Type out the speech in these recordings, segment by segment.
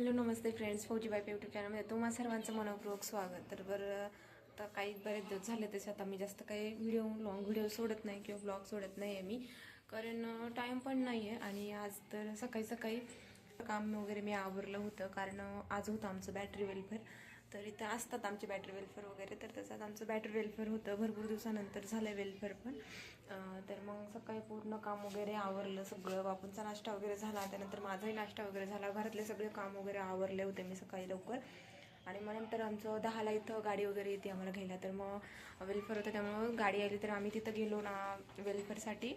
Hello नमस्ते friends. फौजी बाय यूट्यूब चॅनलमध्ये तुम्हा सर्वांचं मनपूर्वक स्वागत. तर बरं आता काही बरेच दिवस झाले तसे आता मी जास्त काही व्हिडिओ लॉंग व्हिडिओ सोडत नाही किंवा ब्लॉग सोडत नाही आहे मी. कारण टाईम पण नाही आहे आणि आज तर सकाळी सकाळी काम वगैरे मी आवरलं होतं. कारण आज होतं आमचं बॅटरी वेलफेअर. तर इथं असतात आमचे बॅटरी वेल्फेअर वगैरे तर त्याच्यात आमचं बॅटरी वेल्फेअर होतं. भरपूर दिवसानंतर झालं वेल्फेअर पण. तर मग सकाळी पूर्ण काम वगैरे आवरलं सगळं. बापूंचा नाश्ता वगैरे झाला त्यानंतर माझाही नाश्ता वगैरे झाला. घरातले सगळे काम वगैरे आवरले होते मी सकाळी लवकर. आणि मग नंतर आमचं दहाला इथं गाडी वगैरे येते आम्हाला घ्यायला. तर मग वेल्फेअर होतं त्यामुळं गाडी आली तर आम्ही तिथं गेलो ना वेल्फेअरसाठी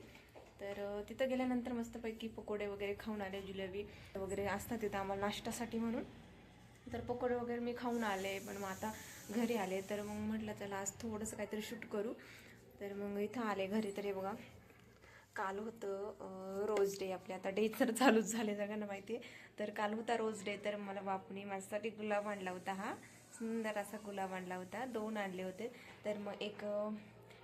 तर तिथं गेल्यानंतर मस्तपैकी पकोडे वगैरे खाऊन आले जिलेबी वगैरे असतात तिथं आम्हाला नाश्त्यासाठी म्हणून. तर पकोडे वगैरे मी खाऊन आले पण मग आता घरी आले. तर मग म्हटलं चला आज थोडंसं काहीतरी शूट करू. तर मग इथं आले घरी. तर हे बघा काल होतं रोज डे आपले. आता डे तर चालूच झाले सगळ्यांना माहिती आहे तर काल होता रोज डे. तर मला बापूने माझ्यासाठी गुलाब आणला होता हा. सुंदर असा गुलाब आणला होता. दोन आणले होते. तर मग एक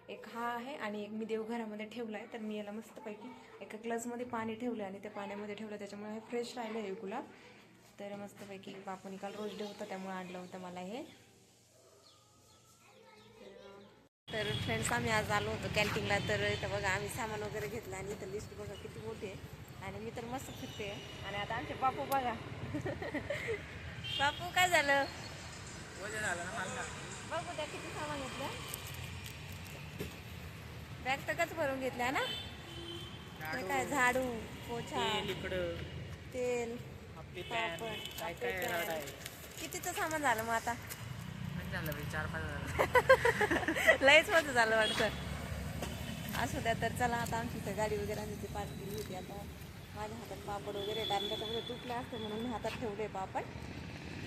एक हा आहे आणि एक मी देवघरामध्ये ठेवला आहे तर मी याला मस्तपैकी एका ग्लासमध्ये पाणी ठेवलं आणि त्या पाण्यामध्ये ठेवलं त्याच्यामुळे हे फ्रेश राहिलं हे गुलाब. तर मस्तपैकी बापूने काल रोज डे होता त्यामुळे आणलं होतं मला हे. तर फ्रेंड्स आम्ही आज आलो होतो कॅन्टीनला तर इथं बघा आम्ही सामान वगैरे घेतलं आणि इथं लिस्ट बघा किती मोठी आहे. आणि मी तर मस्त फिरते. आणि आता आमचे बापू बघा. बापू काय झालं? बघू त्या किती सामान घेतलं बॅग तर कच भरून घेतल्या ना? काय झाडू पोछा तेल. काय काय. राड आहे कितीचं सामान झालं मग आता झालं बाई? चार पाच झालं लयच मोठं झालं वाटतं असू द्या तर चला आता आमची इथं गाडी वगैरे आम्ही ती पार्क केली होती आता माझ्या हातात पापड वगैरे कारण त्याच्यामध्ये तुटले असते म्हणून मी हातात ठेवले पापड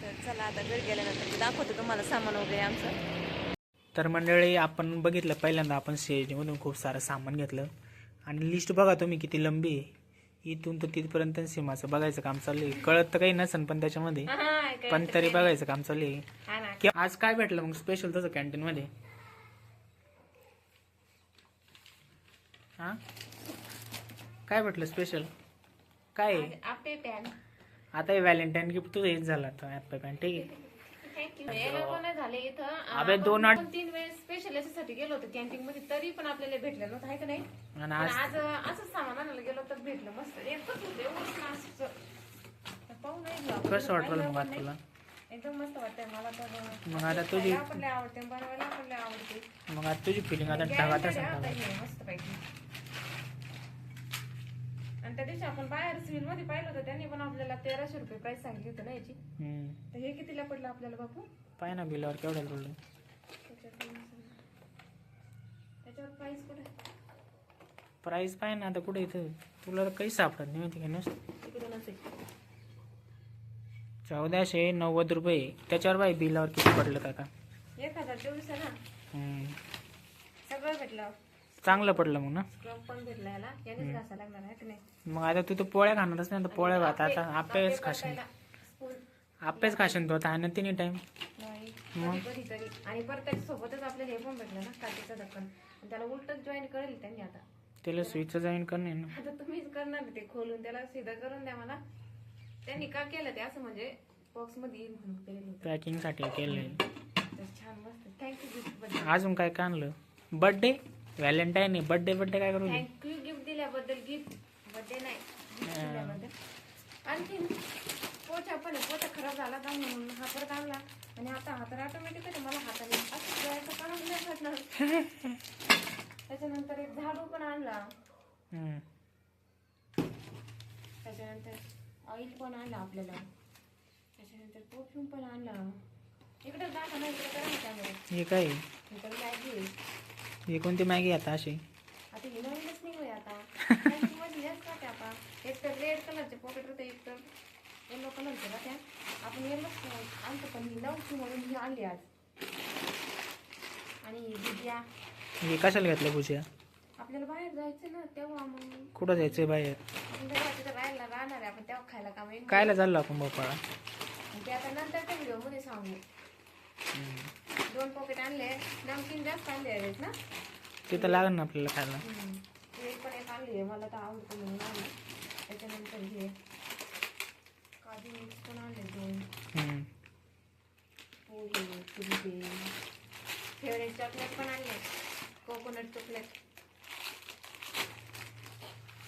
तर चला आता घरी गेल्यानंतर मी दाखवतो तुम्हाला सामान वगैरे आमचं तर मंडळी आपण बघितलं पहिल्यांदा आपण मधून खूप सारं सामान घेतलं. आणि लिस्ट बघा तुम्ही किती लंबी आहे. इथून तर तिथपर्यंत सीमाचं बघायचं काम चालू आहे कळत तर काही नसेल पण त्याच्यामध्ये. पण तरी बघायचं काम चालू आहे ना. की आज काय भेटलं मग स्पेशल तसं कॅन्टीन मध्ये? हा? काय भेटलं स्पेशल काय? आता हे व्हॅलेंटाईन गिफ्ट तुझं हेच झालं आता पॅन ठीक आहे. थँक्यू झाले इथं. अबे दोन आठ तीन वेळेस स्पेशल याच्यासाठी गेलो होतो. कॅन्टीन मध्ये तरी पण आपल्याला भेटलं नव्हतं आहे का नाही? आणि पण आज आज असंच सामान आणायला गेलो तर भेटलं मस्त. एकच होतं पाहू नाही गेलो आपण. कसं वाटलं पाहिलं मग. तुला? एकदम मस्त वाटतंय मला तर. मग आता तुझी खायला पण लय आवडते बनवायला पण लय आवडते मग आता तुझी फिलिंग आता Guaranteed आहे आता? हे मस्तपैकी. आणि त्या दिवशी आपण बाहेर सिव्हिलमध्ये पाहिलं होतं त्यांनी पण आपल्याला तेराशे रुपये प्राइस सांगितली होती ना याची. हम्म. तर हे कितीला पडलं आपल्याला बापू? पाय ना बिलावर केवढं पडलं त्याच्यावर प्राइस कुठे? प्राईस पाय ना आता कुठे इथं? तुला तर काही सापडत नाही माहिती का नुसतं चौदाशे नव्वद रुपये. त्याच्यावर बाई बिलावर किती पडलं आता एक हजार चोवीस आहे ना? हम्म. सगळं भेटलं. चांगलं पडलं मग ना? स्क्रब पण भेटला याला. यानेच घासायला लागणार आहे की नाही? मग आता तू तर पोळ्या खाणारच नाही तर पोळ्या भात. आता आपेच खाशील आपेच खाशील तो आता आणि तिन्ही टाइम नाही कधी तरी आणि परत त्याच्या सोबतच आपल्याला हे पण भेटलं ना काठीचं ढक्कन आणि त्याला उलटच जॉईन करेल त्यांनी आता. त्याला स्विच जॉईन करणे ना? आता तुम्हीच करणार ना ते खोलून त्याला सीधा करून द्या मला. त्यांनी का केलं ते? असं म्हणजे बॉक्समध्ये येईल म्हणून केलेलं होतं. तर छान मस्त. थँक्यू गिफ्टबद्दल. अजून काय काय आणलं? बर्थडे व्हॅलेंटाईन बर्थडे बर्थडे काय करू? थँक्यू गिफ्ट दिल्याबद्दल गिफ्ट बर्थडे नाही. Gift दिल्याबद्दल. आणखीन पोचा पण आहे पोचा खराब झाला का म्हणून हा परत आणला. आणि आता हा तर ऑटोमॅटिक आहे. मला हाताने असं नाही वाटणार त्याच्यानंतर एक झाडू पण आणला. हम्म. त्याच्यानंतर ऑइल पण आणलं आपल्याला. त्याच्यानंतर परफ्यूम पण आणला. इकडे दाखवा ना इकडे करा ना हे काय? आहे? इकडे आहे? हे कोणती मॅगी आता अशी? आता ही नवीनच निघूया आता. Packing मध्ये हेच राहते आता. एक तर रेड कलरचे पॉकेट होते एक तर येलो कलरचे राहत्या आपण येलोच आणतो पण ही नव्हती म्हणून ही आणली आज. आणि ही भुजिया. हे कशाला घेतलं पूजा आपल्याला बाहेर जायचं ना तेव्हा मग कुठं जायचंय बाहेर? आपण तिथं राहायला राहणार आहे आपण तेव्हा खायला काम येईल कायला चाललो आपण बाप्पा? आणि ते आता नंतरच्या व्हिडिओमध्ये सांगू. दोन पॉकेट आणले. नमकीन जास्त आणले आहेत ना? तिथं तर ना आपल्याला खायला. एक पण एक आणली आहे. मला तर आवडतं म्हणून आणलं. त्याच्यानंतर हे काजू मिक्स पण आणले दोन. पोहे तुरटी फेवरेट चॉकलेट पण आणले. कोकोनट चॉकलेट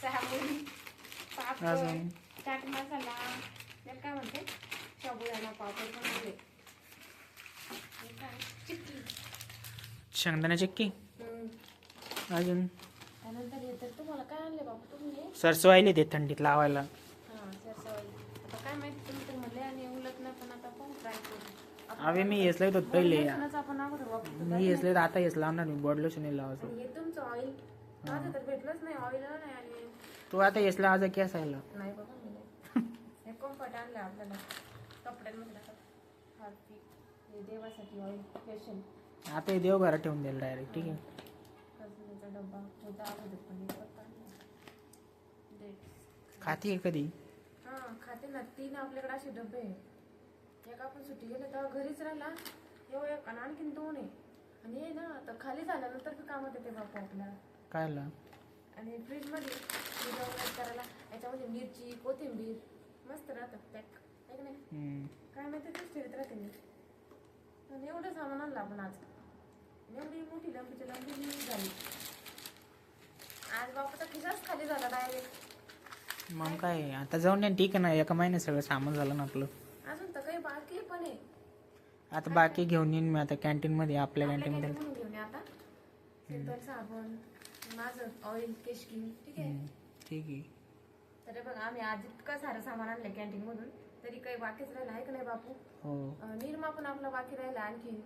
सहा पापड चाट मसाला. त्याला काय म्हणते साबुदाणा पापड पण आणले. शेंगदाणा चिक्की. अजून? त्यानंतर येतात तुम्हाला काय आणले बाबा तुम्ही? सरसो आले ते थंडीत लावायला. हा आता काय माहिती तुम्ही तर म्हणले आणि उलट नाही पण आता पाहू ट्राय करू. आपण अवे मी हेच लावत होतो पहिले. लसूणच आपण अगोदर वापरतो मी हेच लावत आता हेच लावणार मी बॉड लोशन लावायचं. आणि हे तुमचं ऑइल माझं तर भेटलंच नाही ऑइल नाही आणि तू आता हेच लावायचा की असायला? नाही बाबा मी नाही. हे कम्फर्ट आणलं आपल्याला. कपड्यांमध्ये टाकत हार्पिक हे देवासाठी ऑइल स्पेशल आता हे देव घरात ठेवून द्यायला डायरेक्ट ठीक आहे. कसल्याचा डब्बा होता अगोदर पण हे. Dates. खाती आहे कधी? हा खाते ना. तीन आपल्याकडे असे डबे आहे. एक आपण सुट्टी गेले तेव्हा घरीच राहिला. एवढं एक आणि आणखीन दोन आहे. आणि हे ना तर खाली झाल्यानंतर बी कामात येते बापू आपल्याला. कायला? आणि फ्रीजमध्ये फ्रीज करायला याच्यामध्ये मिरची कोथिंबीर मस्त राहतं पॅक आहे की नाही? हम्म. काय माहिती तेच ठेवत राहते मी. आणि एवढं सामान आणलं आपण आज. एवढी मोठी लंबीची लंबी झाली. आज बापाचा खिसाच खाली झाला डायरेक्ट मग काय आता जाऊन या ठीक आहे ना एका महिन्यात सगळं सामान झालं ना आपलं. अजून तर काही बाकी पण आहे. आता बाकी घेऊन येईन मी आता कॅन्टीन मध्ये आपल्या कॅन्टीन मध्ये. घेऊन ये आता. सिंपल साबण माझं ऑइल केश किंग ठीक आहे. ठीक आहे. तर बघ आम्ही आज इतकं सारं सामान आणलं कॅन्टीन मधून. तरी काही बाकीच राहिलं आहे का नाही बापू? हो. निरमा पण आपला बाकी राहिला आणखी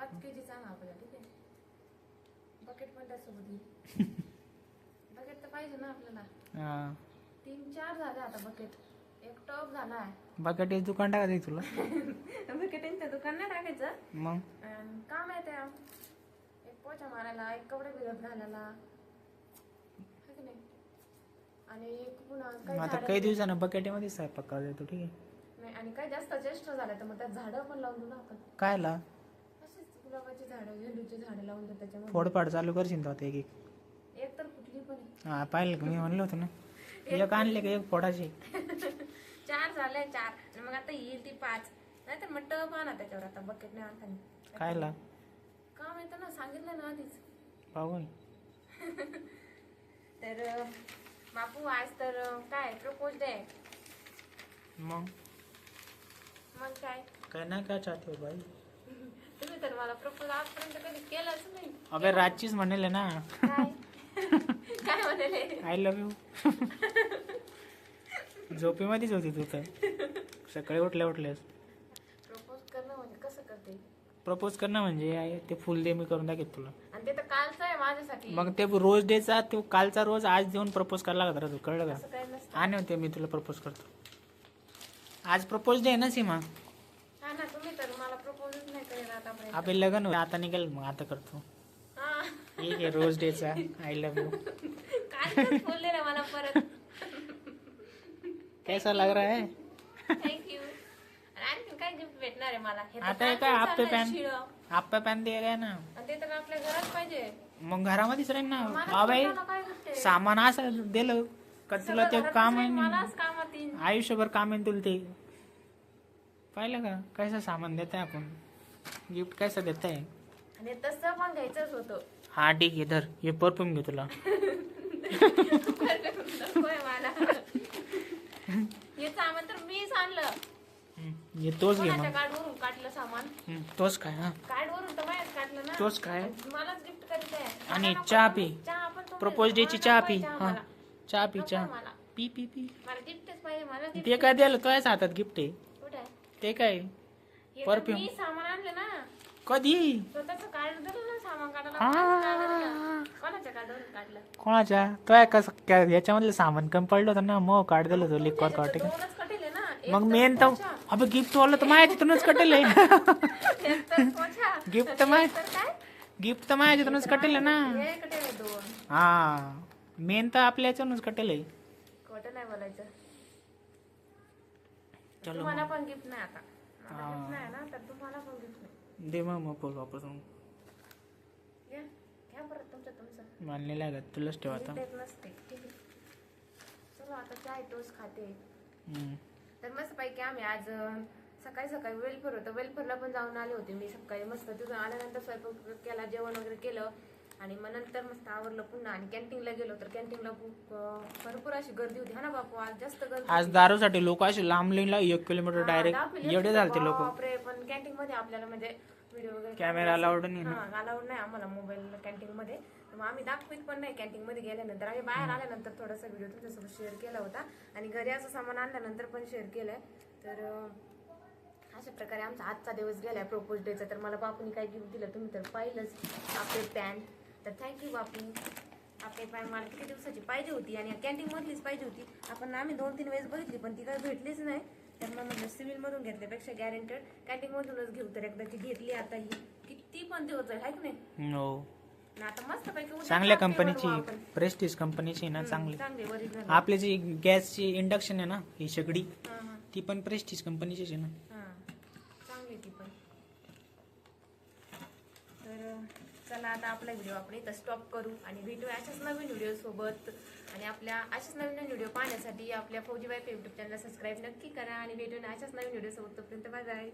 पाच के जी सांगा आपल्याला ठीक आहे? बकेट पण त्यासोबत येईल बकेट तर पाहिजे ना आपल्याला. हा. तीन चार झाले आता बकेट एक टॉप झाला आहे. बकेट दुकान टाकायचं तुला? दुकान नाही टाकायचं. मग? अन् काम आहे त्या एक पोछा मारायला एक कपडे भिजत घालायला. है की नाही? आणि एक पुन्हा मग काही आता झाडं- काही दिवसानं बकेटीमध्ये स्वयंपाक करायला येतो ठीक आहे? नाही आणि काही जास्त ज्येष्ठ झालं तर मग त्यात झाडं पण लावून देऊ ना आपण. कायला? गुलाबाची झाडं झेंडूची झाडं लावून देऊ त्याच्यामध्ये. फोडपाड चालू करशील तो आता एक एक. एक तर कुठली पण. आहे. हा पाहिलं का? मी म्हणलं होतं ना. एक आणले का? एक फोडाचे. चार झाले चार. आणि मग आता येईल ती पाच. नाही तर मग टब आणा त्याच्यावर आता बकेट नाही आणता कायला? काम येतं ना सांगितलं ना आधीच. पाहून तर अं, बापू आज तर अं, काय प्रपोज डे आहे. मग? मग काय? काय नाही काय चाहते हो तुम्ही तर मला प्रपोज आजपर्यंत कधी केलंच नाही. अबे रातचीच म्हणले ना. काय? काय म्हणाले? आय लव्ह यू झोपेमध्येच होती तू तर. सकाळी उठल्या उठल्यास. प्रपोज करणं म्हणजे कसं करते? प्रपोज करणं म्हणजे आहे ते फुल दे मी करून दाखवत तुला. आणि ते तर कालचं आहे माझ्यासाठी. मग ते रोज डेचा तो कालचा रोज आज देऊन प्रपोज करायला लागत राहतो कळलं का? आणि होते मी तुला प्रपोज करतो. आज प्रपोज डे ना सीमा हा ना तुम्ही तर मला प्रपोजच नाही करेल आतापर्यंत आपले लग्न होईल. आता निघेल मग आता करतो. हा ठीक आहे रोज डेचा. आय लव्ह यू कालच बोलले ना मला परत. कैसा लग रहा है? थँक्यू आणखी काय गिफ्ट भेटणार आहे मला? हे तर आता काय चाललंय पॅन शिळं. पॅन दे काय ना. आणि ते तर आपल्या घरात पाहिजे. मग घरामध्येच राहील ना. मला बाई स्वतःला काय gift आहे? सामान असं दिलं का तुला ते काम आहे आहे, ना. मलाच कामात येईल आयुष्यभर काम आहे तुला ते. पाहिलं का? कसं सामान देत आहे आपण? गिफ्ट कसं देत आहे आणि तसं पण घ्यायचंच होतं. हा ठीक आहे धर. हे परफ्यूम घे तुला. नकोय मला हे सामान तर मीच आणलं. हम्म, हे तोच घे कोणाच्या मग. कार्डवरून काढलं सामान? हम्म, तोच काय हा. कार्डवरून तर माझ्याच काढलं ना. तोच काय? मलाच गिफ्ट करायचं आहे. आणि चहा पी. चहा पण तुम्ही- प्रपोज डेची मला चहा पी. हा. चहा पी चहा. मला. पी पी पी. मला गिफ्टच पाहिजे मला gift ते काय द्यायला तुझ्याच हातात गिफ्ट आहे. कुठे? आहे? ते काय? हे तर Perfume. मी सामान आणलं ना. कधी? स्वतःच ना सामान काढायला हा. कोणाच्या कार्डवरून काढलं? कोणाच्या? तो कसं काय याच्यामधलं सामान कमी पडलं होतं ना. मग काढ दिलं होतं लिक्वर त्याच्यात काढ दोनच कटेल आहे ना. एक मग मेन तर अबे गिफ्ट वाला तर माझ्या तिथूनच कटेल. आहे एक तर पोछा, Gift तर एक माय- तर काय? गिफ्ट तर माझ्या तिथूनच कटेल आहे ना हे कटेल आहे दोन. हा. मेन तर आपल्या याच्यावरूनच कटेल. आहे खोटं नाही बोलायचं. चलो तुम्हाला पण गिफ्ट नाही आता. नाही ना तर तुम्हाला पण गिफ्ट नाही दे मग मग बोल वापस मग. घ्या घ्या परत तुमचं तुमचं. मला नाही लागत तुलाच ठेव आता. मी देत नसते ठीक आहे. चलो आता चाय खाते. हम्म. तर मस्त पैकी आम्ही आज अं, सकाळी सकाळी वेलफर होतं. वेलफरला पण जाऊन आले होते मी सकाळी. मस्त तिथून आल्यानंतर स्वयंपाक केला जेवण वगैरे केलं. आणि मग नंतर मस्त आवरलं पुन्हा. आणि कॅन्टीनला गेलो तर कॅन्टीनला भरपूर अशी गर्दी होती. हा ना बापू आज जास्त गर्दी आज दारूसाठी लोक असे लांब लाईनला एक किलोमीटर डायरेक्ट एवढे झालते तर लोक पण कॅन्टीन मध्ये आपल्याला म्हणजे व्हिडिओ वगैरे कॅमेरा अलाउड नाही हा अलाउड नाही आम्हाला मोबाईल कॅन्टीन मध्ये मग आम्ही दाखवित पण नाही कॅन्टीन मध्ये गेल्यानंतर. आम्ही बाहेर आल्यानंतर थोडासा व्हिडिओ तुमच्यासोबत शेअर केला होता. आणि घरी असं सामान आणल्यानंतर पण शेअर केलंय. तर अशा प्रकारे आमचा आजचा दिवस गेलाय. प्रपोज डेचा तर मला बापूने काय गिफ्ट दिलं तुम्ही तर पाहिलंच. आपले पॅन्ट तर थँक्यू बापू. आपली पॅन्ट मला किती दिवसाची पाहिजे होती आणि कॅन्टीन मधलीच पाहिजे होती. आपण आम्ही दोन तीन वेळेस बघितली पण ती काही भेटलीच नाही. तर मग म्हटलं सिव्हिल मधून घेतल्यापेक्षा गॅरंटेड कॅन्टीन मधूनच घेऊ तर एकदाची घेतली आता ही. किती पण दिवस आहे की नाही? हो. आता मस्त पैकी चांगल्या कंपनीची. प्रेस्टिज कंपनीची ना चांगली. आपली जी गॅसची इंडक्शन आहे ना ही शेगडी हा ती पण प्रेस्टिज कंपनीचीच आहे ना हा चांगली ती पण तर चला आता आपला व्हिडिओ आपण इथं स्टॉप करू आणि भेटू अशाच नवीन व्हिडिओ सोबत. आणि आपल्या अशाच नवीन नवीन व्हिडिओ पाहण्यासाठी आपल्या फौजी वाईफ युट्यूब चॅनलला सबस्क्राईब नक्की करा आणि भेटून अशाच नवीन व्हिडिओ सोबत तोपर्यंत बाय बाय